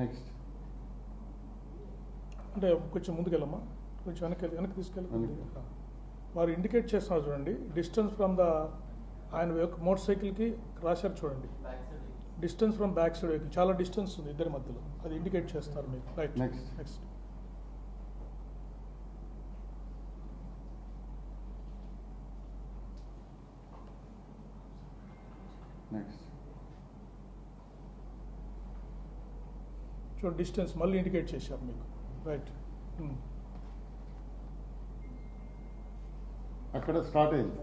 Next అంటే కొంచెం ముందుకెళ్ళమ్మా. కొంచెం వెనక్కి వెనక్కి తీసుకెళ్ళి. వారు ఇండికేట్ చేస్తున్నారు చూడండి. డిస్టెన్స్ ఫ్రమ్ ద ఆయన మోటార్ సైకిల్కి రాశారు చూడండి. Distance from back side vehicle చాలా డిస్టెన్స్ ఉంది ఇద్దరి మధ్యలో. అది ఇండికేట్ చేస్తారు మీకు రైట్. నెక్స్ట్ నెక్స్ట్ చూడండి డిస్టెన్స్ మళ్ళీ ఇండికేట్ చేశారు మీకు. రైట్ అక్కడ స్టార్ట్ అయింది.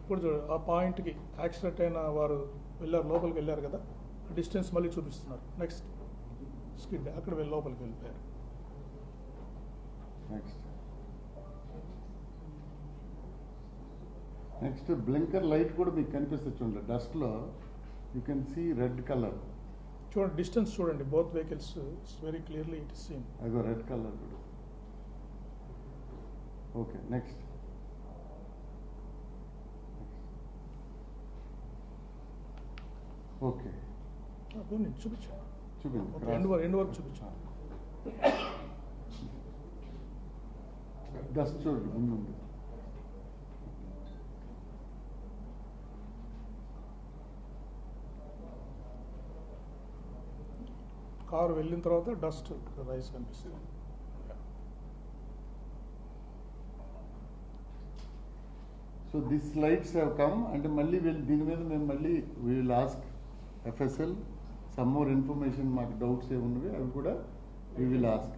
ఇప్పుడు చూడండి ఆ పాయింట్కి యాక్సిడెంట్ అయిన వారు వెళ్ళారు లోపలికి వెళ్ళారు కదా? డిస్టెన్స్ మళ్ళీ చూపిస్తున్నారు. నెక్స్ట్ స్కిడ్ అక్కడ వెళ్ళి లోపలికి వెళ్ళిపోయారు. నెక్స్ట్ నెక్స్ట్ బ్లింకర్ లైట్ కూడా మీకు కనిపిస్తుంది చూడండి. డస్ట్లో you can see red colour చూడండి డిస్టెన్స్ చూడండి. Both vehicles very clearly it seen అదో రెడ్ కలర్ కూడా ఓకే నెక్స్ట్ ఓకే చూపించాను చూపింది ఎండ్ వరకు చూపించాను డస్ట్ చూడండి ముందుంది కారు వెళ్ళిన తర్వాత డస్ట్ రైస్ కనిపిస్తుంది. So this lights have come అంటే మళ్ళీ వీళ్ళు దీని మీద మేము మళ్ళీ will ask FSL some more information మాకు డౌట్స్ ఏమున్నవి అవి కూడా వీ విల్ ఆస్క్